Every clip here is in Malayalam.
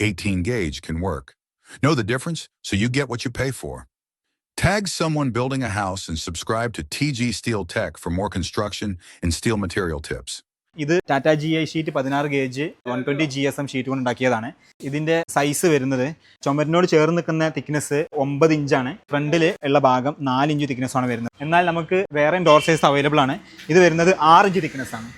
18 gauge can work. Know the difference so you get what you pay for. Tag someone building a house and subscribe to TG Steel Tech for more construction and steel material tips. ഇത് ടാറ്റ ജി ഐ ഷീറ്റ് പതിനാറ് gauge one twenty G S M sheet കൊണ്ട് ഉണ്ടാക്കിയതാണ് ഇതിന്റെ സൈസ് വരുന്നത് ചുമരിനോട് ചേർന്ന് നിൽക്കുന്ന തിക്നെസ് ഒമ്പത് ഇഞ്ചാണ് ഫ്രണ്ടിൽ ഉള്ള ഭാഗം നാല് ഇഞ്ച് തിക്നെസ് ആണ് വരുന്നത് എന്നാൽ നമുക്ക് വേറെ ഡോർ സൈസ് അവൈലബിൾ ആണ് ഇത് വരുന്നത് ആറ് ഇഞ്ച് തിക്നെസ് ആണ്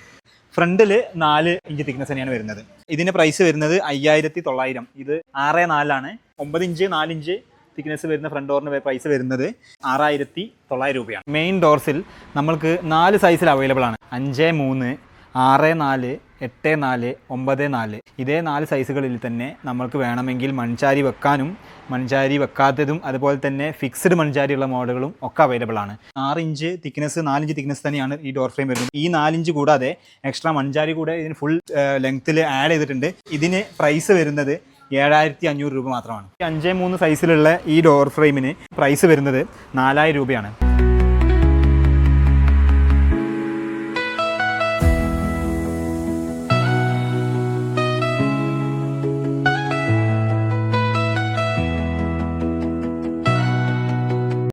ഫ്രണ്ടിൽ നാല് ഇഞ്ച് തിക്നെസ് തന്നെയാണ് വരുന്നത്. ഇതിന്റെ പ്രൈസ് വരുന്നത് അയ്യായിരത്തി തൊള്ളായിരം ഇത് ആറ് നാലാണ് ഒമ്പത് ഇഞ്ച് നാല് ഇഞ്ച് തിക്നെസ് വരുന്ന ഫ്രണ്ട് ഡോറിന് പ്രൈസ് വരുന്നത് ആറായിരത്തി തൊള്ളായിരം രൂപയാണ് മെയിൻ ഡോർസിൽ നമ്മൾക്ക് നാല് സൈസിൽ അവൈലബിൾ ആണ്. അഞ്ച് മൂന്ന് ആറ് നാല് എട്ട് നാല് ഒമ്പത് നാല്. ഇതേ നാല് സൈസുകളിൽ തന്നെ നമ്മൾക്ക് വേണമെങ്കിൽ മൺചാരി വെക്കാനും മൺചാരി വെക്കാത്തതും അതുപോലെ തന്നെ ഫിക്സ്ഡ് മൺചാരിയുള്ള മോഡലുകളും ഒക്കെ അവൈലബിൾ ആണ്. ആറ് ഇഞ്ച് തിക്നെസ് നാലിഞ്ച് തിക്നെസ് തന്നെയാണ് ഈ ഡോർ ഫ്രെയിം വരുന്നത്. ഈ നാലിഞ്ച് കൂടാതെ എക്സ്ട്രാ മൺചാരി കൂടെ ഇതിന് ഫുൾ ലെങ്ത്തിൽ ആഡ് ചെയ്തിട്ടുണ്ട്. ഇതിന് പ്രൈസ് വരുന്നത് ഏഴായിരത്തി അഞ്ഞൂറ് രൂപ മാത്രമാണ്. അഞ്ച് മൂന്ന് സൈസിലുള്ള ഈ ഡോർ ഫ്രെയിമിന് പ്രൈസ് വരുന്നത് നാലായിരം രൂപയാണ്.